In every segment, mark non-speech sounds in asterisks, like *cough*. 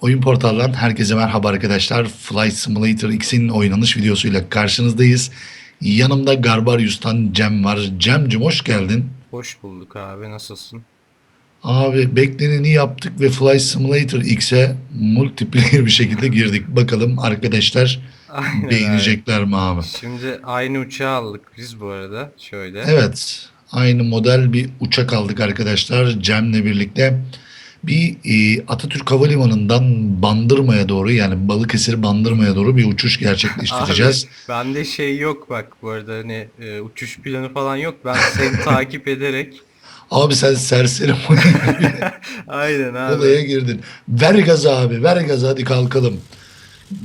Oyun portalından herkese merhaba arkadaşlar. Flight Simulator X'in oynanış videosuyla karşınızdayız. Yanımda Garbarius'tan Cem var. Cem'cim hoş geldin. Hoş bulduk abi nasılsın? Abi bekleneni yaptık ve Flight Simulator X'e multiplayer bir şekilde girdik. Bakalım arkadaşlar *laughs* Aynen abi. beğenecekler mi abi? Şimdi aynı uçağı aldık biz bu arada şöyle. Evet. Aynı model bir uçak aldık arkadaşlar Cem'le birlikte. Bir e, Atatürk Havalimanı'ndan Bandırma'ya doğru yani Balıkesir Bandırma'ya doğru bir uçuş gerçekleştireceğiz. *laughs* Abi, bende şey yok bak bu arada hani e, uçuş planı falan yok. Ben seni *laughs* takip ederek Abi sen serseri *laughs* aynen abi. olaya girdin. Ver gazı abi ver gazı hadi kalkalım.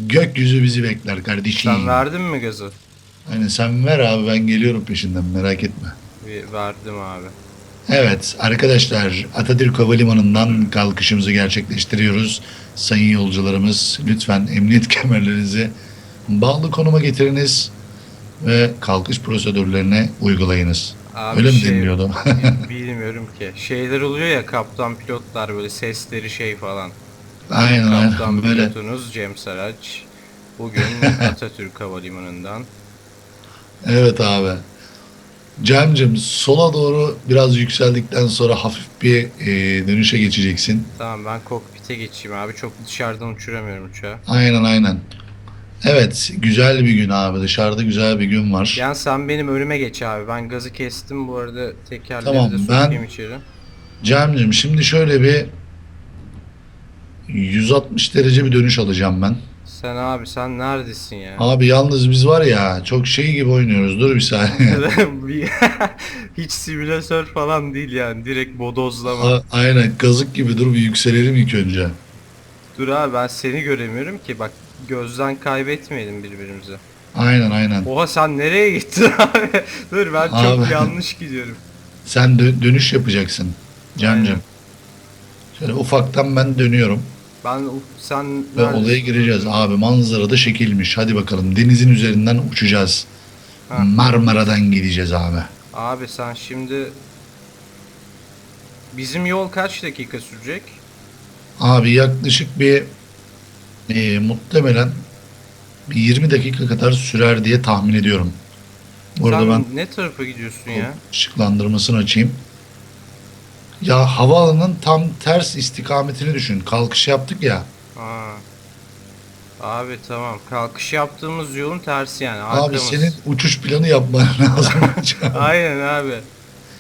Gökyüzü bizi bekler kardeşim. Sen verdin mi gazı? Aynen sen ver abi ben geliyorum peşinden merak etme. Verdim abi. Evet arkadaşlar Atatürk Havalimanı'ndan kalkışımızı gerçekleştiriyoruz. Sayın yolcularımız lütfen emniyet *laughs* kemerlerinizi bağlı konuma getiriniz ve kalkış prosedürlerine uygulayınız. Abi Öyle mi şey- deniliyordu? *laughs* *laughs* Bilmiyorum ki. Şeyler oluyor ya kaptan pilotlar böyle sesleri şey falan. aynen Kaptan aynen böyle. pilotunuz Cem Saraç. Bugün Atatürk Havalimanı'ndan. Evet abi. Cem'cim sola doğru biraz yükseldikten sonra hafif bir e, dönüşe geçeceksin. Tamam ben kokpite geçeyim abi. Çok dışarıdan uçuramıyorum uçağı. Aynen aynen. Evet güzel bir gün abi dışarıda güzel bir gün var. Yani sen benim önüme geç abi. Ben gazı kestim bu arada tekerleri Tamam, de ben- içeri. Cem'cim şimdi şöyle bir 160 derece bir dönüş alacağım ben. Sen abi sen neredesin ya? Abi yalnız biz var ya çok şey gibi oynuyoruz. Dur bir saniye. *laughs* *laughs* Hiç simülatör falan değil yani. Direkt bodozlama. A- Aynen kazık gibi dur bir yükselelim ilk önce. Dur abi ben seni göremiyorum ki. Bak gözden kaybetmeyelim birbirimizi. Aynen aynen. Oha sen nereye gittin *laughs* abi? Dur ben çok Abi. yanlış gidiyorum. Sen dö- dönüş yapacaksın Cem'cim. Aynen. Şöyle ufaktan ben dönüyorum Ben sen ve neredesin? olaya gireceğiz. Abi manzarada şekilmiş. Hadi bakalım denizin üzerinden uçacağız. Ha. Marmara'dan gideceğiz abi. Abi sen şimdi Bizim yol kaç dakika sürecek? Abi yaklaşık bir e, muhtemelen bir 20 dakika kadar sürer diye tahmin ediyorum. Burada Sen ben ne tarafa gidiyorsun ya? ışıklandırmasını açayım. Ya havaalanının tam ters istikametini düşün. Kalkış yaptık ya. Aa. Abi tamam. Kalkış yaptığımız yolun tersi yani. Abi arkamız. senin uçuş planı yapman *laughs* lazım. Aynen abi.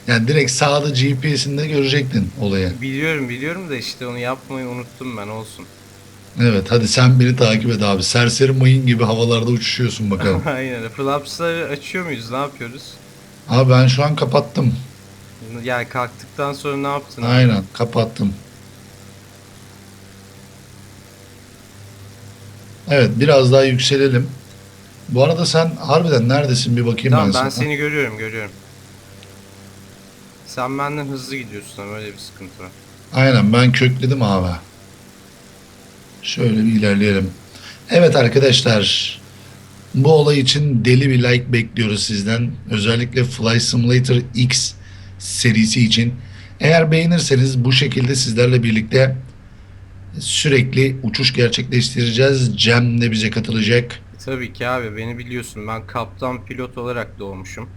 yani direkt sağda GPS'inde görecektin olayı. Biliyorum biliyorum da işte onu yapmayı unuttum ben olsun. Evet hadi sen beni takip et abi. Serseri mayın gibi havalarda uçuşuyorsun bakalım. *laughs* Aynen. Flaps'ları açıyor muyuz? Ne yapıyoruz? abi ben şu an kapattım. Yani kalktıktan sonra ne yaptın? abi? Aynen kapattım. Evet biraz daha yükselelim. Bu arada sen harbiden neredesin bir bakayım Tamam ben, ben sana. seni görüyorum görüyorum. Sen benden hızlı gidiyorsun ama öyle bir sıkıntı var. Aynen ben kökledim abi. Şöyle bir ilerleyelim. Evet arkadaşlar. Bu olay için deli bir like bekliyoruz sizden. Özellikle Fly Simulator X serisi için. Eğer beğenirseniz bu şekilde sizlerle birlikte sürekli uçuş gerçekleştireceğiz. Cem de bize katılacak. Tabii ki abi beni biliyorsun ben kaptan pilot olarak doğmuşum.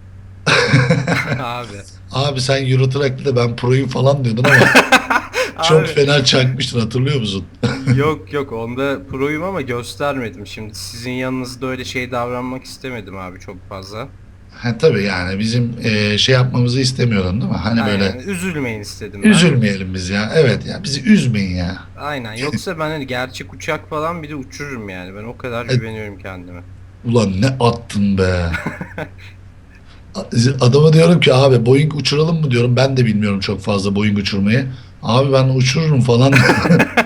*laughs* abi. Abi sen Euro Truck'ta ben proyum falan diyordun ama *laughs* çok Abi. fena çakmıştın hatırlıyor musun? *laughs* yok yok onda proyum ama göstermedim. Şimdi sizin yanınızda öyle şey davranmak istemedim abi çok fazla. Ha tabii yani bizim e, şey yapmamızı istemiyordun değil mi? Hani Aynen, böyle üzülmeyin istedim ben. üzülmeyelim biz ya. Evet ya bizi üzmeyin ya. Aynen yoksa ben hani gerçek uçak falan bir de uçururum yani. Ben o kadar E- güveniyorum kendime. Ulan ne attın be. *laughs* Adama diyorum ki abi Boeing uçuralım mı diyorum. Ben de bilmiyorum çok fazla Boeing uçurmayı. Abi ben uçururum falan.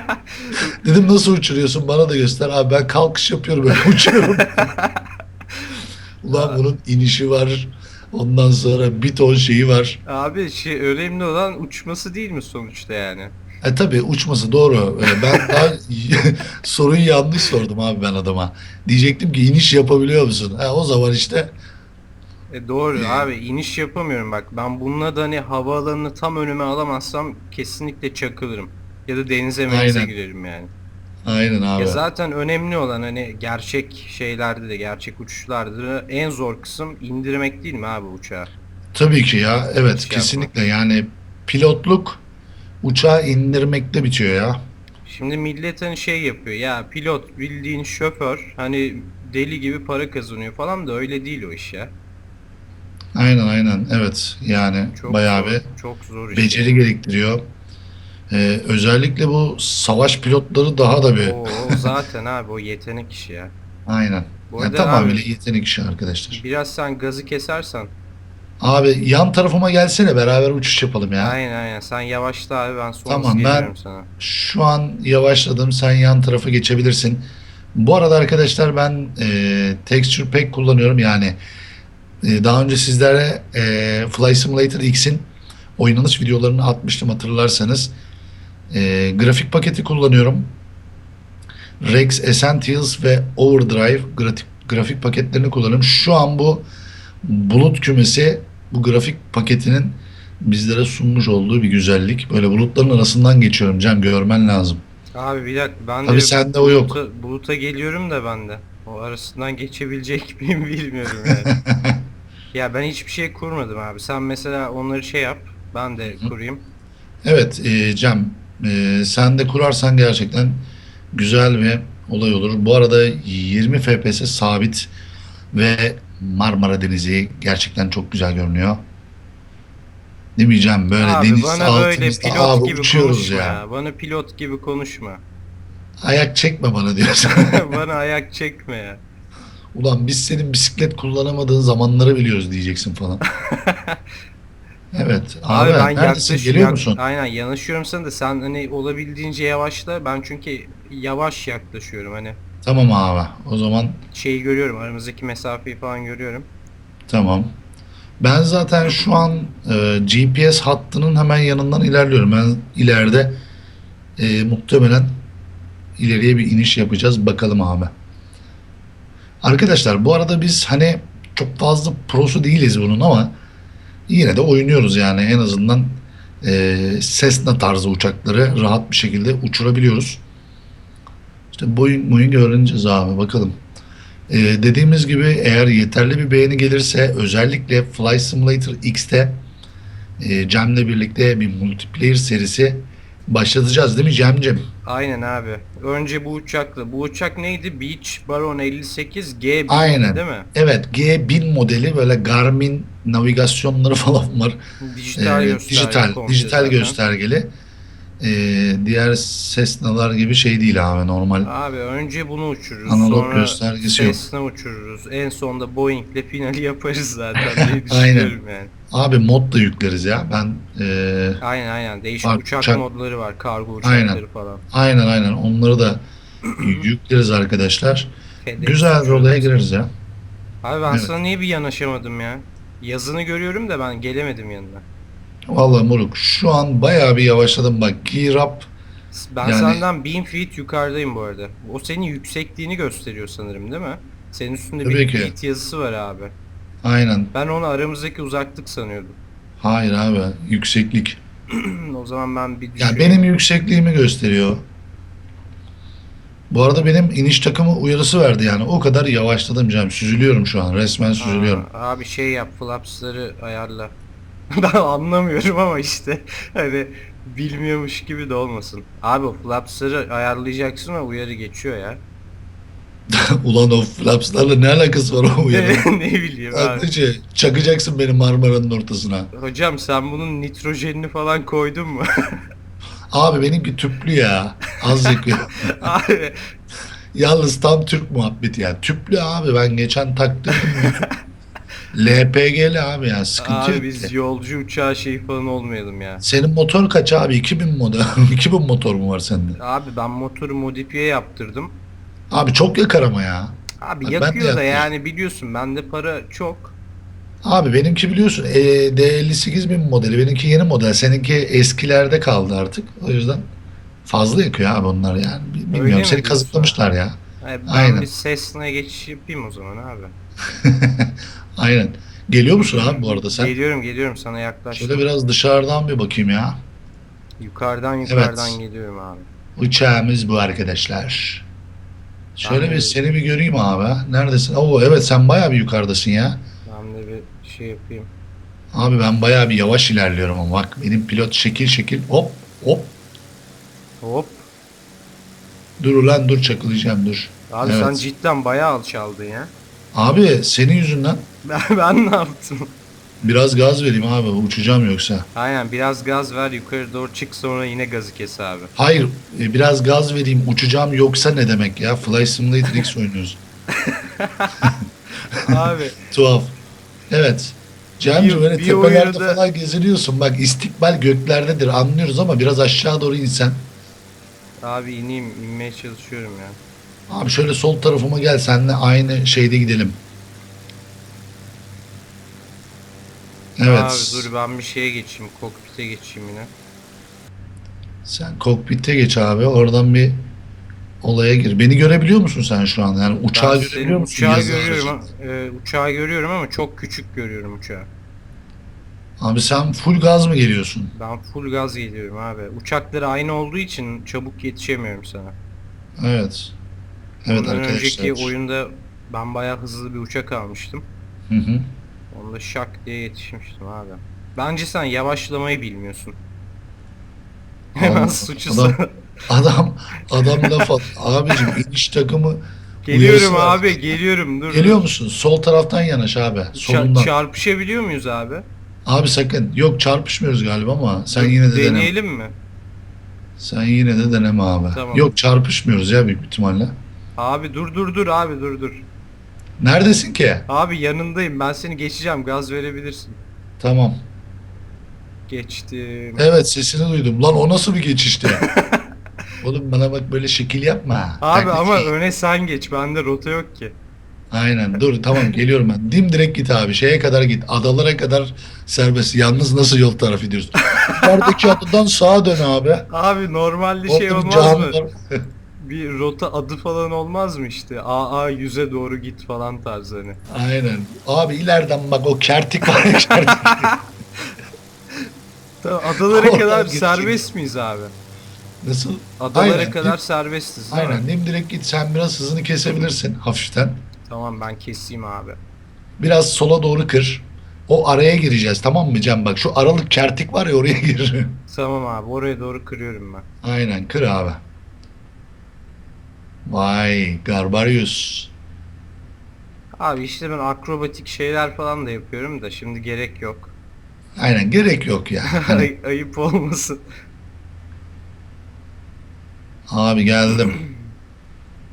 *laughs* Dedim nasıl uçuruyorsun bana da göster. Abi ben kalkış yapıyorum böyle uçuyorum. *laughs* Ulan bunun inişi var. Ondan sonra bir ton şeyi var. Abi şey önemli olan uçması değil mi sonuçta yani? E tabi uçması doğru. E, ben daha *laughs* soruyu yanlış sordum abi ben adama. Diyecektim ki iniş yapabiliyor musun? E, o zaman işte E doğru abi iniş yapamıyorum bak. Ben bununla da hani havaalanını tam önüme alamazsam kesinlikle çakılırım. Ya da denize menize Aynen. girerim yani. Aynen abi. Ya zaten önemli olan hani gerçek şeylerde de gerçek uçuşlarda da en zor kısım indirmek değil mi abi uçağı? Tabii ki ya. Evet Şey kesinlikle yani pilotluk uçağı indirmekte bitiyor ya. Şimdi millet hani şey yapıyor ya pilot bildiğin şoför hani deli gibi para kazanıyor falan da öyle değil o iş ya. Aynen aynen evet yani Çok bayağı zor, bir çok zor iş. beceri gerektiriyor. Ee, özellikle bu savaş pilotları daha da bir O, o zaten abi o yetenek işi ya. aynen. Bu Yani arada tamamıyla abi, yetenek işi arkadaşlar. biraz sen gazı kesersen. Abi yan tarafıma gelsene beraber uçuş yapalım ya. Aynen aynen sen yavaşla abi ben sonra Tamam, ben- geliyorum sana. Şu an yavaşladım. Sen yan tarafa geçebilirsin. Bu arada arkadaşlar ben e, Texture Pack kullanıyorum. Yani e, daha önce sizlere e, Fly Simulator X'in oynanış videolarını atmıştım hatırlarsanız. E, grafik paketi kullanıyorum. Rex Essentials ve Overdrive grafik, grafik paketlerini kullanıyorum. Şu an bu bulut kümesi bu grafik paketinin bizlere sunmuş olduğu bir güzellik. Böyle bulutların arasından geçiyorum Cem görmen lazım. Abi bir dakika ben Tabii de sende o yok. buluta, buluta geliyorum da ben de. O arasından geçebilecek *laughs* miyim bilmiyorum yani. *laughs* ya ben hiçbir şey kurmadım abi. Sen mesela onları şey yap. Ben de kurayım. Evet e, Cem e, sen de kurarsan gerçekten güzel bir olay olur. Bu arada 20 FPS sabit ve Marmara Denizi gerçekten çok güzel görünüyor. Cem? Böyle abi deniz bana böyle pilot abi gibi uçuyoruz konuşma ya. ya. Bana pilot gibi konuşma. Ayak çekme bana diyorsun. *laughs* bana ayak çekme ya. Ulan biz senin bisiklet kullanamadığın zamanları biliyoruz diyeceksin falan. *laughs* Evet. Abi, Abi, ben neredesin? yaklaş, Geliyor musun? Aynen yanaşıyorum sana da sen hani olabildiğince yavaşla. Ben çünkü yavaş yaklaşıyorum hani. Tamam abi. O zaman Şeyi görüyorum aramızdaki mesafeyi falan görüyorum. Tamam. Ben zaten şu an e, GPS hattının hemen yanından ilerliyorum. Ben ileride e, muhtemelen ileriye bir iniş yapacağız. Bakalım abi. Arkadaşlar bu arada biz hani çok fazla prosu değiliz bunun ama yine de oynuyoruz yani en azından e, Cessna tarzı uçakları rahat bir şekilde uçurabiliyoruz. İşte Boeing Boeing öğreneceğiz abi bakalım. Ee, dediğimiz gibi eğer yeterli bir beğeni gelirse özellikle Fly Simulator X'te e, Cem'le birlikte bir multiplayer serisi başlatacağız değil mi Cem'cim? Aynen abi. Önce bu uçakla. Bu uçak neydi? Beach Baron 58 G Aynen. değil mi? Evet G1000 modeli böyle Garmin navigasyonları *laughs* falan var. Dijital Ee, gösterge dijital, dijital zaten. göstergeli. Ee, diğer Cessna'lar gibi şey değil abi normal. Abi önce bunu uçururuz. Analog sonra göstergesi yok. Cessna uçururuz. En sonunda Boeing'le finali yaparız zaten diye *laughs* Aynen. düşünüyorum yani. Abi mod da yükleriz ya. Ben e, Aynen aynen. Değişik Bak, uçak, uçak- modları var. Kargo uçakları Aynen. falan. aynen aynen onları da *clears throat* yükleriz arkadaşlar. FedEx Güzel bir olaya gireriz ya. Abi ben Evet. sana niye bir yanaşamadım ya? Yazını görüyorum da ben gelemedim yanına. Vallahi moruk şu an bayağı bir yavaşladım bak gear up Ben Yani- senden 1000 feet yukarıdayım bu arada. O senin yüksekliğini gösteriyor sanırım değil mi? Senin üstünde Tabii bir ki. feet yazısı var abi. aynen Ben onu aramızdaki uzaklık sanıyordum. hayır abi yükseklik *clears throat* o zaman ben bir yani benim yüksekliğimi gösteriyor bu arada benim iniş takımı uyarısı verdi yani o kadar yavaşladım canım süzülüyorum şu an resmen süzülüyorum Aa, abi şey yap flapsları ayarla. *laughs* ben anlamıyorum ama işte hani bilmiyormuş gibi de olmasın. Abi o flapsları ayarlayacaksın o uyarı geçiyor ya. *laughs* ulan o flapslarla ne alakası var o *laughs* uyarı ne bileyim abi. Sadece çakacaksın beni Marmara'nın ortasına Hocam sen bunun nitrojenini falan koydun mu? abi benimki tüplü ya az yakıyor abi Yalnız tam Türk muhabbeti yani. Tüplü abi ben geçen taktım. LPG'li abi ya sıkıntı Abi yok. biz ki. yolcu uçağı şey falan olmayalım ya. Senin motor kaç abi? 2000 model. 2000 motor mu var sende? Abi ben motoru modifiye yaptırdım. Abi çok yakar ama ya. Abi ben de yakıyor da yaptırdım. yani biliyorsun bende para çok. Abi benimki biliyorsun e, D58 bin modeli. Benimki yeni model. Seninki eskilerde kaldı artık. O yüzden fazla yakıyor abi onlar yani. Bilmiyorum mi seni kazıklamışlar ya. Yani ben Aynen. bir Cessna'ya geçiş yapayım o zaman abi. *laughs* Aynen. Geliyor musun abi bu arada sen? Geliyorum geliyorum sana yaklaştım. Şöyle biraz dışarıdan bir bakayım ya. Yukarıdan yukarıdan geliyorum abi. Uçağımız bu arkadaşlar. Şöyle bir Abi- seni bir göreyim abi. Neredesin? Oo evet sen bayağı bir yukarıdasın ya. Ben de bir şey yapayım. Abi ben bayağı bir yavaş ilerliyorum ama bak benim pilot şekil şekil hop hop Hop. Dur ulan dur çakılayacağım dur. Abi Evet. sen cidden bayağı alçaldın ya. Abi senin yüzünden *laughs* Ben, ben ne yaptım? biraz gaz vereyim abi uçacağım yoksa. Aynen biraz gaz ver yukarı doğru çık sonra yine gazı kes abi. Hayır e, biraz gaz vereyim uçacağım yoksa ne demek ya? Fly Simulator X *laughs* oynuyoruz. *laughs* abi Tuhaf. Evet. Cemci Bir- böyle tepelerde oyunda- falan geziniyorsun. Bak istikbal göklerdedir anlıyoruz ama biraz aşağı doğru insen. Abi ineyim inmeye çalışıyorum ya. Abi şöyle sol tarafıma gel senle aynı şeyde gidelim. Evet. Abi dur ben bir şeye geçeyim kokpite geçeyim yine. Sen kokpite geç abi. Oradan bir olaya gir. Beni görebiliyor musun sen şu an? Yani uçağı Ben görebiliyor musun? Uçağı görüyorum, e, uçağı görüyorum ama çok küçük görüyorum uçağı. Abi sen full gaz mı geliyorsun? Ben full gaz geliyorum abi. Uçakları aynı olduğu için çabuk yetişemiyorum sana. Evet. Evet Ondan arkadaşlar. önceki oyunda ben bayağı hızlı bir uçak almıştım. Hı hı. Onda şak diye yetişmiştim abi. Bence sen yavaşlamayı bilmiyorsun. *laughs* Hemen suçu adam- Adam adam laf at. *laughs* Abicim iniş takımı Geliyorum var. abi geliyorum dur. Geliyor musun? Sol taraftan yanaş abi. Solundan. çarpışabiliyor muyuz abi? Abi sakın. Yok çarpışmıyoruz galiba ama sen yine de deneme. Deneyelim mi? Sen yine de deneme abi. Tamam. Yok çarpışmıyoruz ya büyük ihtimalle. Abi dur dur dur abi dur dur. Neredesin ki? Abi yanındayım ben seni geçeceğim gaz verebilirsin. Tamam. Geçtim. Evet sesini duydum. Lan o nasıl bir geçişti? *laughs* Oğlum bana bak böyle şekil yapma. Abi Taklit ama değil. öne sen geç bende rota yok ki. Aynen dur tamam geliyorum ben. Dimdirek git abi şeye kadar git. Adalara kadar serbest. Yalnız nasıl yol tarafı gidiyoruz? İlerideki *laughs* adadan sağa dön abi. Abi normalde Orada şey bir olmaz cami mı? var. *laughs* Bir rota adı falan olmaz mı işte? AA yüze doğru git falan tarzı hani. Aynen. Abi ileriden bak o kertik var ya kertik. *laughs* Tamam, adalara Oradan kadar geçeyim. serbest miyiz abi? Nasıl? Adalara Aynen. kadar serbestiz değil mi? Aynen. Dimdirek git. Sen biraz hızını kesebilirsin hafiften. Tamam ben keseyim abi. Biraz sola doğru kır. O araya gireceğiz tamam mı Cem? Bak şu aralık kertik var ya oraya *laughs* gir. Tamam abi oraya doğru kırıyorum ben. Aynen kır abi. Vay Garbarius. Abi işte ben akrobatik şeyler falan da yapıyorum da şimdi gerek yok. Aynen gerek yok ya. *laughs* Hani, Ay- Ayıp olmasın. abi geldim.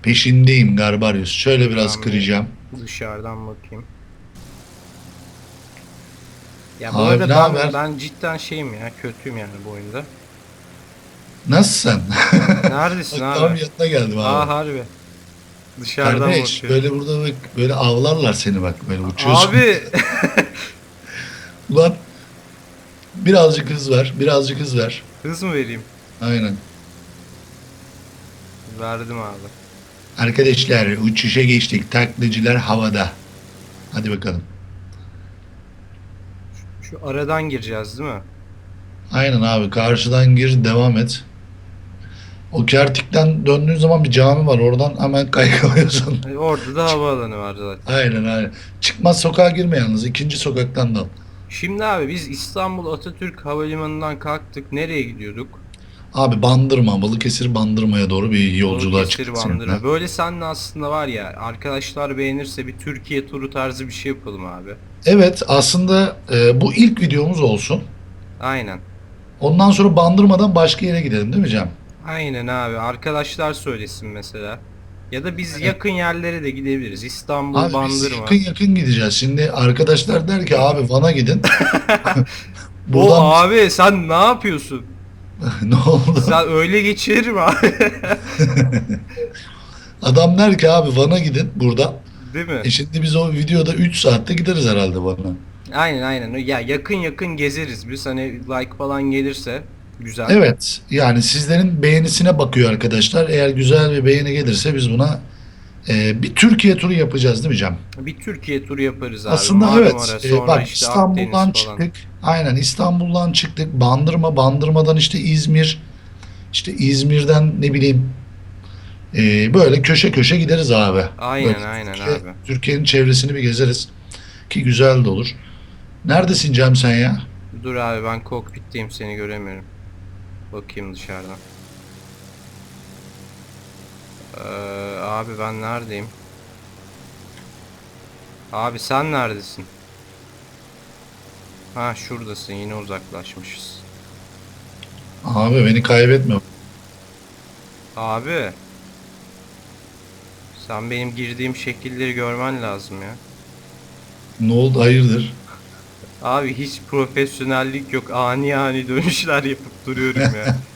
Peşindeyim Garbarius. Şöyle biraz Tamam. kıracağım. Dışarıdan bakayım. Ya bu Abi arada ben, haber? ben cidden şeyim ya kötüyüm yani bu oyunda. Nasılsın? *laughs* Neredesin Bak, tam abi? yanına geldim abi. Aa harbi. Dışarıdan Kardeş bakıyorum. böyle burada bak böyle avlarlar seni bak böyle uçuyorsun. Abi *laughs* Ulan birazcık hız ver, birazcık hız ver. hız mı vereyim? Aynen. Verdim abi. Arkadaşlar uçuşa geçtik. Taklacılar havada. Hadi bakalım. Şu aradan gireceğiz değil mi? Aynen abi karşıdan gir devam et. O kertikten döndüğün zaman bir cami var. Oradan hemen kaykalıyorsun. E, Orada da havaalanı var zaten. aynen aynen. Çıkmaz sokağa girme yalnız. ikinci sokaktan dal. Şimdi abi biz İstanbul Atatürk Havalimanı'ndan kalktık. Nereye gidiyorduk? Abi Bandırma, Balıkesir Bandırma'ya doğru bir yolculuğa Balıkesir çıktık Bandırma. seninle. Böyle seninle aslında var ya arkadaşlar beğenirse bir Türkiye turu tarzı bir şey yapalım abi. Evet aslında e, bu ilk videomuz olsun. Aynen. Ondan sonra Bandırma'dan başka yere gidelim değil mi Cem? Aynen abi. Arkadaşlar söylesin mesela. Ya da biz yakın yerlere de gidebiliriz. İstanbul, Abi biz Bandırma. yakın yakın gideceğiz. Şimdi arkadaşlar der ki abi Van'a gidin. O *laughs* *laughs* Buradan abi sen ne yapıyorsun? *laughs* ne oldu? Sen öyle geçirir mi abi? *laughs* Adam der ki abi Van'a gidin burada. Değil mi? E şimdi biz o videoda 3 saatte gideriz herhalde Van'a. Aynen aynen. Ya yakın yakın gezeriz biz. Hani like falan gelirse güzel. Evet yani sizlerin beğenisine bakıyor arkadaşlar. Eğer güzel bir beğeni gelirse biz buna e, bir Türkiye turu yapacağız değil mi Cem? Bir Türkiye turu yaparız abi. Aslında Marmara, evet. E, sonra bak işte İstanbul'dan Akdeniz falan. çıktık. Aynen İstanbul'dan çıktık. Bandırma, Bandırma'dan işte İzmir. işte İzmir'den ne bileyim e, böyle köşe köşe gideriz abi. Aynen Böyle aynen Türkiye- abi. Türkiye'nin çevresini bir gezeriz. Ki güzel de olur. Neredesin Cem sen ya? Dur abi ben kokpitteyim seni göremiyorum. Bakayım dışarıdan. Ee, abi ben neredeyim? Abi sen neredesin? Ha şuradasın yine uzaklaşmışız. Abi beni kaybetme. Abi. Sen benim girdiğim şekilleri görmen lazım ya. Ne oldu hayırdır? Abi hiç profesyonellik yok. Ani ani dönüşler yapıp duruyorum ya. *laughs*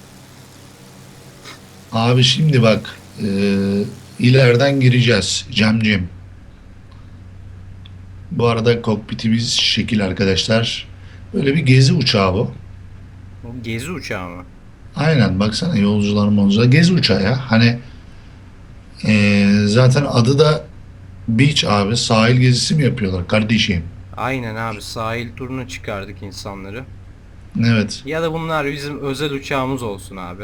Abi şimdi bak e, ileriden gireceğiz Cemcim. Bu arada kokpitimiz şekil arkadaşlar. Böyle bir gezi uçağı bu. Bu Gezi uçağı mı? Aynen baksana yolcular yolcular gezi uçağı ya. Hani e, zaten adı da Beach abi sahil gezisi mi yapıyorlar kardeşim? Aynen abi sahil turuna çıkardık insanları. Evet. Ya da bunlar bizim özel uçağımız olsun abi.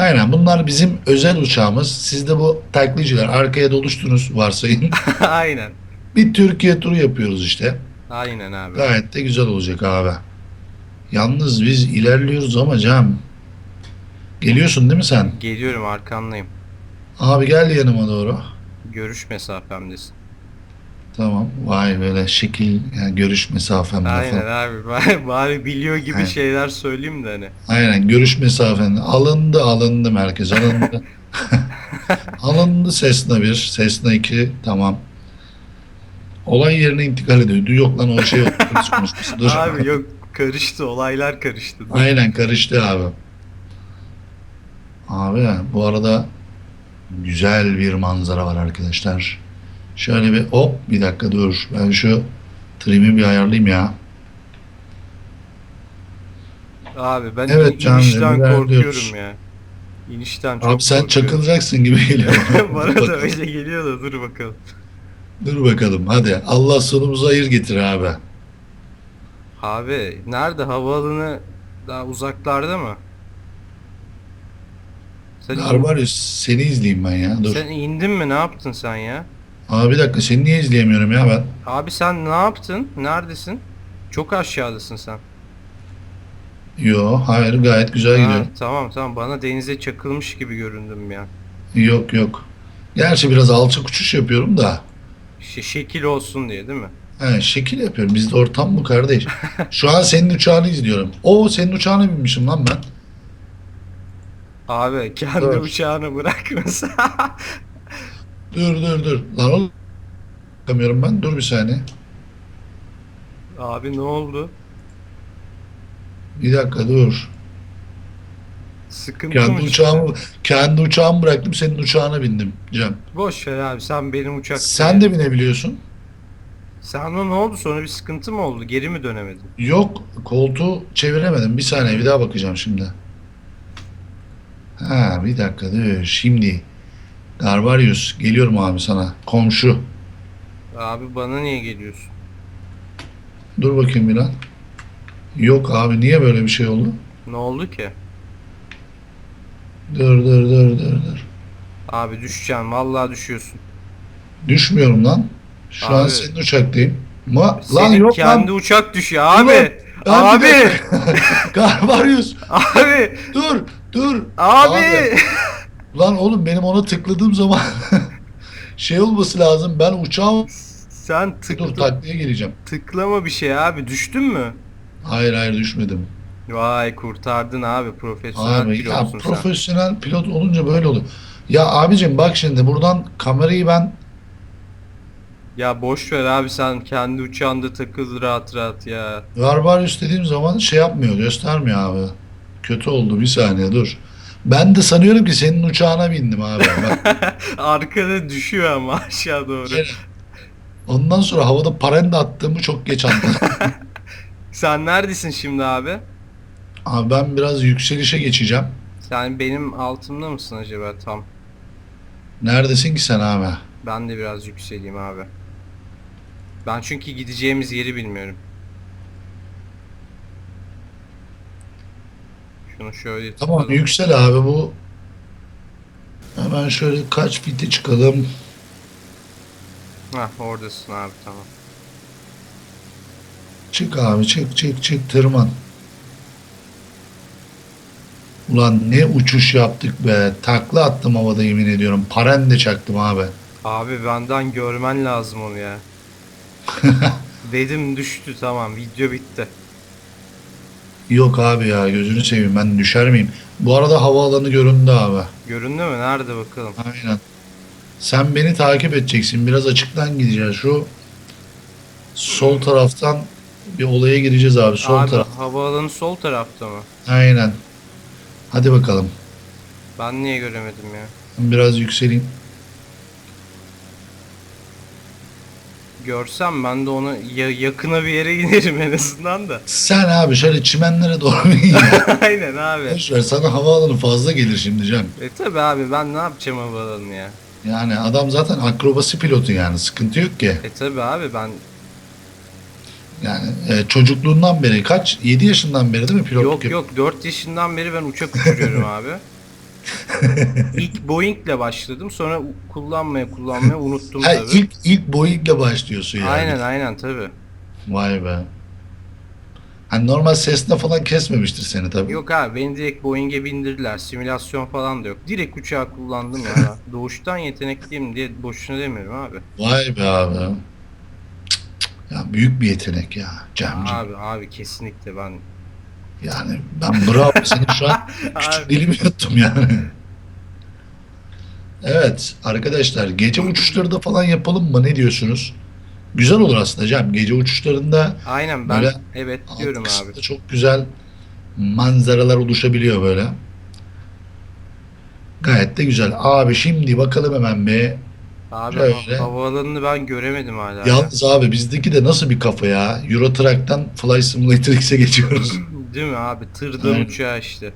Aynen bunlar bizim özel uçağımız. Siz de bu taklitçiler arkaya doluştunuz varsayın. *laughs* Aynen. bir Türkiye turu yapıyoruz işte. Aynen abi. Gayet de güzel olacak abi. Yalnız biz ilerliyoruz ama Cem. Geliyorsun değil mi sen? Geliyorum arkandayım. Abi gel yanıma doğru. Görüş mesafemdesin. Tamam. Vay böyle şekil yani görüş mesafemde Aynen falan. abi. *laughs* Bari, bari biliyor gibi Aynen. şeyler söyleyeyim de hani. Aynen görüş mesafende. Alındı alındı merkez alındı. *laughs* alındı Cessna 1, Cessna 2 tamam. Olay yerine intikal ediyor. Yok lan o şey. Polis *laughs* konuşması. Dur. Abi yok karıştı olaylar karıştı. Aynen karıştı abi. Abi bu arada güzel bir manzara var arkadaşlar. Şöyle bir hop bir dakika dur. Ben şu trim'i bir ayarlayayım ya. Abi ben Evet canım, inişten korkuyorum ya. İnişten çok Abi sen korkuyorum. çakılacaksın gibi geliyor. *laughs* Bana da öyle geliyor da dur bakalım. dur bakalım hadi. Allah sonumuzu hayır getir abi. Abi nerede havaalanı daha uzaklarda mı? Sen, Garbarius seni izleyeyim ben ya. Dur. sen indin mi? Ne yaptın sen ya? Abi bir dakika seni niye izleyemiyorum ya ben? Abi sen ne yaptın? Neredesin? Çok aşağıdasın sen. Yo hayır gayet güzel Ha, gidiyor. tamam tamam bana denize çakılmış gibi göründüm ya. Yok yok. Gerçi biraz alçak uçuş yapıyorum da. İşte şekil olsun diye değil mi? He, şekil yapıyorum. Bizde ortam bu kardeş. *laughs* Şu an senin uçağını izliyorum. Oo senin uçağına binmişim lan ben. Abi kendi Dur. uçağını bırakmasın. *laughs* Dur dur dur. Lan oğlum. Bakamıyorum ben. Dur bir saniye. Abi ne oldu? Bir dakika dur. Sıkıntı mı Kendi çıktı? uçağımı kendi uçağımı bıraktım. Senin uçağına bindim Cem. Boş ver abi sen benim uçakta. Sen de binebiliyorsun. Sen ne oldu sonra bir sıkıntı mı oldu? Geri mi dönemedin? Yok koltuğu çeviremedim. Bir saniye bir daha bakacağım şimdi. Ha bir dakika dur. Şimdi. Garbarius geliyorum abi sana. Komşu. Abi bana niye geliyorsun? Dur bakayım bir lan. Yok abi niye böyle bir şey oldu? Ne oldu ki? Dur dur dur dur dur. Abi düşeceğim vallahi düşüyorsun. Düşmüyorum lan. Şu an Abi. senin uçaktayım. Ma lan Senin yok kendi lan. uçak düşüyor abi. Bir abi. Garbarius *laughs* abi. dur dur. Abi. Lan oğlum benim ona tıkladığım zaman *laughs* şey olması lazım. Ben uçağım Sen dur tık, takliye geleceğim. tıklama bir şey abi. Düştün mü? Hayır hayır düşmedim. Vay kurtardın abi. Profesyonel Abi ya pilotsun sen. profesyonel pilot olunca böyle oluyor. Ya abicim bak şimdi buradan kamerayı ben Ya boş ver abi sen kendi uçağında takıl rahat rahat ya. Garbarius dediğim zaman şey yapmıyor, göstermiyor abi. Kötü oldu bir saniye dur. Ben de sanıyorum ki senin uçağına bindim abi. *laughs* Arkada düşüyor ama aşağı doğru. Şey- ondan sonra havada parende attığımı çok geç anladım. *laughs* Sen neredesin şimdi abi? abi ben biraz yükselişe geçeceğim. Sen benim altımda mısın acaba tam? Neredesin ki sen abi? Ben de biraz yükseleyim abi. Ben çünkü gideceğimiz yeri bilmiyorum. Şunu şöyle Tamam tutalım. yüksel abi bu. Hemen şöyle kaç fite çıkalım. Hah oradasın abi tamam. Çık abi çık çık çık tırman. Ulan ne uçuş yaptık be. Takla attım havada yemin ediyorum. Paren de çaktım abi. Abi benden görmen lazım onu ya. *laughs* Dedim düştü tamam video bitti. Yok abi ya gözünü seveyim ben düşer miyim? Bu arada havaalanı göründü abi. Göründü mü? Nerede bakalım? Aynen. Sen beni takip edeceksin. Biraz açıktan gideceğiz. Şu sol taraftan bir olaya gireceğiz abi. Sol abi taraf. havaalanı sol tarafta mı? Aynen. Hadi bakalım. Ben niye göremedim ya? Biraz yükseleyim. Görsem ben de onu ya- yakına bir yere *laughs* inerim en azından da. Sen abi şöyle çimenlere doğru in. *laughs* Aynen abi. Boş ver sana havaalanı fazla gelir şimdi Cem. E tabi abi ben ne yapacağım havaalanı ya? Yani adam zaten akrobasi pilotu yani sıkıntı yok ki. E tabi abi ben Yani e, çocukluğundan beri kaç? 7 yaşından beri değil mi pilotluk yok yok 4 yaşından beri ben uçak uçuruyorum *laughs* abi. İlk Boeing'le başladım sonra kullanmaya kullanmaya *laughs* unuttum Ha, tabi. ilk, ilk Boeing'le başlıyorsun yani. Aynen aynen tabi. Vay be. Hani normal Cessna falan kesmemiştir seni tabii. Yok abi beni direkt Boeing'e bindirdiler. Simülasyon falan da yok. Direkt uçağı kullandım ya. *laughs* Doğuştan yetenekliyim diye boşuna demiyorum abi. Vay be abi. Cık, cık. Ya büyük bir yetenek ya Cemciğim. Abi abi kesinlikle ben Yani ben bravo seni şu an *laughs* küçük dilimi yuttum yani. Evet arkadaşlar gece uçuşları da falan yapalım mı ne diyorsunuz? Güzel olur aslında Cem. Gece uçuşlarında aynen ben Böyle evet diyorum abi. çok güzel manzaralar oluşabiliyor böyle. Gayet de güzel. Abi şimdi bakalım hemen bir. Abi Şöyle. ha- havaalanını ben göremedim hala. ya. Yalnız abi bizdeki de nasıl bir kafa ya? Euro Truck'tan Fly Simulator X'e geçiyoruz. *laughs* Değil mi abi? Tırdan Aynen. işte.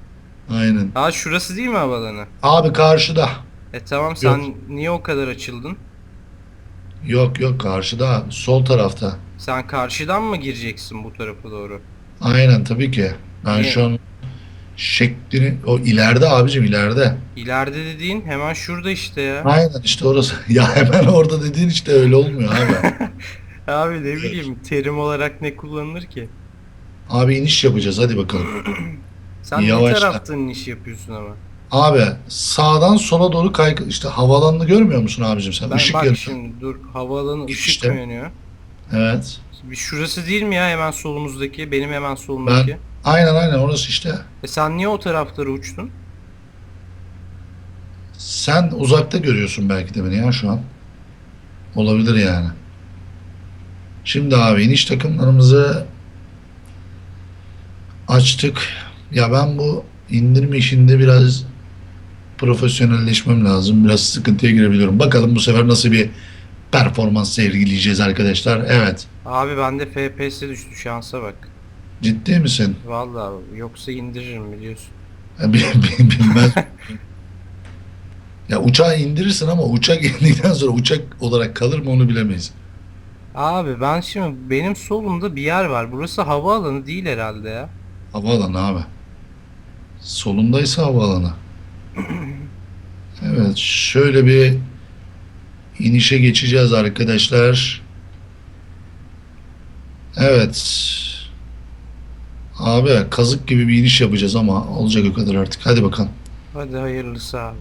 Aynen. Ha şurası değil mi havaalanı? Abi karşıda. E tamam sen niye o kadar açıldın? Yok yok karşıda. Sol tarafta. Sen karşıdan mı gireceksin bu tarafa doğru? Aynen tabii ki. Ben Niye? şu an şeklini o ileride abicim ileride. İleride dediğin hemen şurada işte ya. Aynen işte orası. *laughs* Ya hemen orada dediğin işte öyle olmuyor abi. *laughs* Abi ne bileyim terim olarak ne kullanılır ki? Abi iniş yapacağız hadi bakalım. *clears throat* Sen Yavaşla. ne taraftan iş yapıyorsun ama? Abi sağdan sola doğru kay işte havalanını görmüyor musun abicim sen? Ben Işık bak yanıyor. şimdi dur havaalanı ışık işte. mı yanıyor? Evet. Bir şurası değil mi ya hemen solumuzdaki? Benim hemen solumdaki. Aynen aynen orası işte. E sen niye o taraflara uçtun? Sen uzakta görüyorsun belki de beni ya şu an. Olabilir yani. Şimdi abi iniş takımlarımızı açtık. Ya ben bu indirme işinde biraz profesyonelleşmem lazım. Biraz sıkıntıya girebiliyorum. Bakalım bu sefer nasıl bir performans sergileyeceğiz arkadaşlar. Evet. Abi bende FPS düştü şansa bak. Ciddi misin? Vallahi yoksa indiririm biliyorsun. Bilmez. ya uçağı indirirsin ama uçak indikten sonra uçak olarak kalır mı onu bilemeyiz. Abi ben şimdi benim solumda bir yer var. Burası havaalanı değil herhalde ya. Havaalanı abi. Solundaysa havaalanı. Evet şöyle bir inişe geçeceğiz arkadaşlar. Evet. Abi kazık gibi bir iniş yapacağız ama olacak o kadar artık. Hadi bakalım. Hadi hayırlısı abi.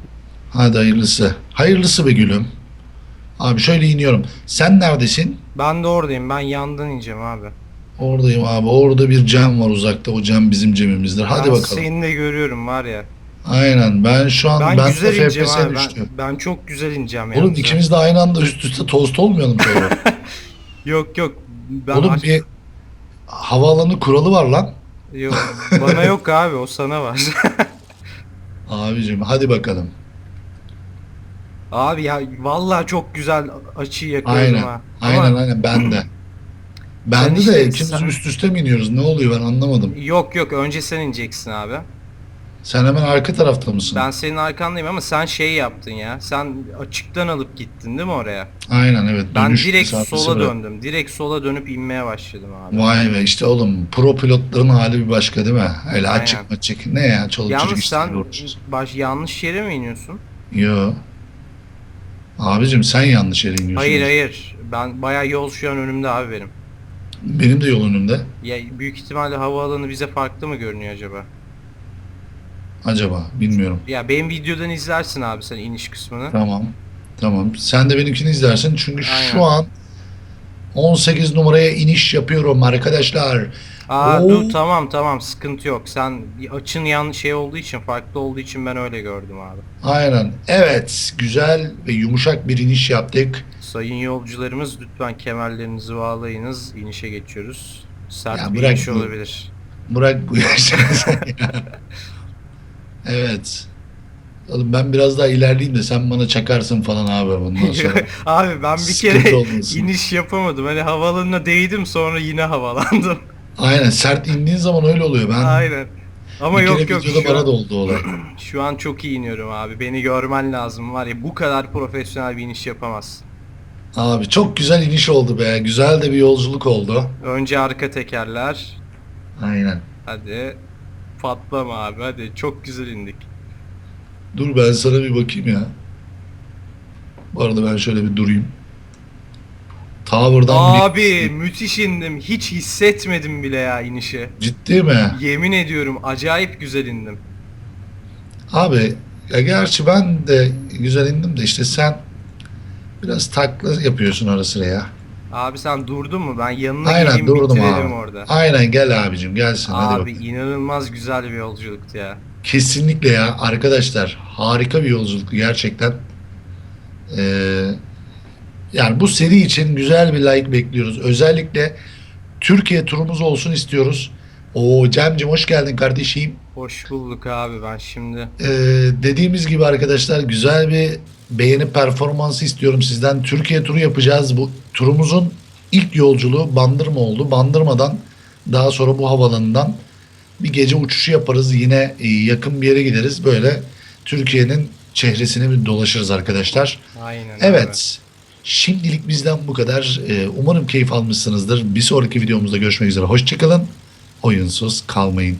Hadi hayırlısı. Hayırlısı be gülüm. Abi şöyle iniyorum. Sen neredesin? Ben de oradayım. Ben yandan ineceğim abi. Oradayım abi. Orada bir cam var uzakta. O cam bizim camimizdir. Hadi ben bakalım. Seni de görüyorum var ya. Aynen. Ben şu an Ben, ben, güzel ineceğim FPS abi. düştü. Ben, ben çok güzel ineceğim Oğlum yalnız. ikimiz de aynı anda üst üste tost olmayalım sonra. *laughs* Yok yok. Ben Oğlum aç- bir havaalanı kuralı var lan. Yok. Bana yok abi o sana var. *laughs* Abicim hadi bakalım. abi ya vallahi çok güzel açıyı yakaladım Aynen. ha. Aynen Ama aynen ben de. Ben de işte de ikimiz sen- üst üste mi iniyoruz? Ne oluyor ben anlamadım. Yok yok önce sen ineceksin abi. Sen hemen arka tarafta mısın? Ben senin arkandayım ama sen şey yaptın ya. Sen açıktan alıp gittin değil mi oraya? Aynen evet. Ben direkt sola bırak. döndüm. Direkt sola dönüp inmeye başladım abi. Vay be işte oğlum pro pilotların hali bir başka değil mi? Öyle Aynen. açık açık. Ne ya çoluk çocuk Yalnız işleriyle sen uğraşıyorsun. baş yanlış yere mi iniyorsun? Yo. Abicim sen yanlış yere iniyorsun. Hayır hayır. Ben bayağı yol şu an önümde abi benim. Benim de yol önümde. Ya büyük ihtimalle havaalanı bize farklı mı görünüyor acaba? Acaba bilmiyorum. Ya benim videodan izlersin abi sen iniş kısmını. Tamam. Tamam. Sen de benimkini izlersin. Çünkü Aynen. şu an 18 numaraya iniş yapıyorum arkadaşlar. Aa Oo. dur tamam tamam sıkıntı yok. Sen açın yan şey olduğu için farklı olduğu için ben öyle gördüm abi. Aynen. Evet. Güzel ve yumuşak bir iniş yaptık. Sayın yolcularımız lütfen kemerlerinizi bağlayınız. İnişe geçiyoruz. Sert Ya bir bırak iniş bu- olabilir. Bırak bu yaşını sen ya. Evet. Oğlum ben biraz daha ilerleyeyim de sen bana çakarsın falan abi bundan *laughs* sonra. abi ben bir kere olmasın. iniş yapamadım. Hani havalanına değdim sonra yine havalandım. Aynen sert indiğin zaman öyle oluyor. Ben Aynen. Ama bir yok yok şu bana an, da oldu olay. *clears throat* şu an çok iyi iniyorum abi. Beni görmen lazım var ya bu kadar profesyonel bir iniş yapamazsın. Abi çok güzel iniş oldu be. Güzel de bir yolculuk oldu. Önce arka tekerler. Aynen. Hadi patlama abi hadi çok güzel indik. Dur ben sana bir bakayım ya. Bu arada ben şöyle bir durayım. Tower'dan Abi bir... müthiş indim. Hiç hissetmedim bile ya inişi. Ciddi mi? Yemin ediyorum acayip güzel indim. Abi ya gerçi ben de güzel indim de işte sen biraz takla yapıyorsun ara sıra ya. Abi sen durdun mu? Ben yanına Aynen geleyim durdum bitirelim abi. orada. Aynen gel abicim gelsin hadi Abi bak. inanılmaz güzel bir yolculuktu ya. Kesinlikle ya arkadaşlar harika bir yolculuk gerçekten. Ee, yani bu seri için güzel bir like bekliyoruz. Özellikle Türkiye turumuz olsun istiyoruz. Oo Cem'cim hoş geldin kardeşim. Hoş bulduk abi ben şimdi. Ee, dediğimiz gibi arkadaşlar güzel bir beğeni performansı istiyorum sizden. Türkiye turu yapacağız. Bu turumuzun ilk yolculuğu Bandırma oldu. Bandırmadan daha sonra bu havalanından bir gece uçuşu yaparız. Yine e, yakın bir yere gideriz. Böyle Türkiye'nin çehresini bir dolaşırız arkadaşlar. Aynen Evet. Şimdilik bizden bu kadar. Ee, umarım keyif almışsınızdır. Bir sonraki videomuzda görüşmek üzere. Hoşçakalın. Oyunsuz kalmayın.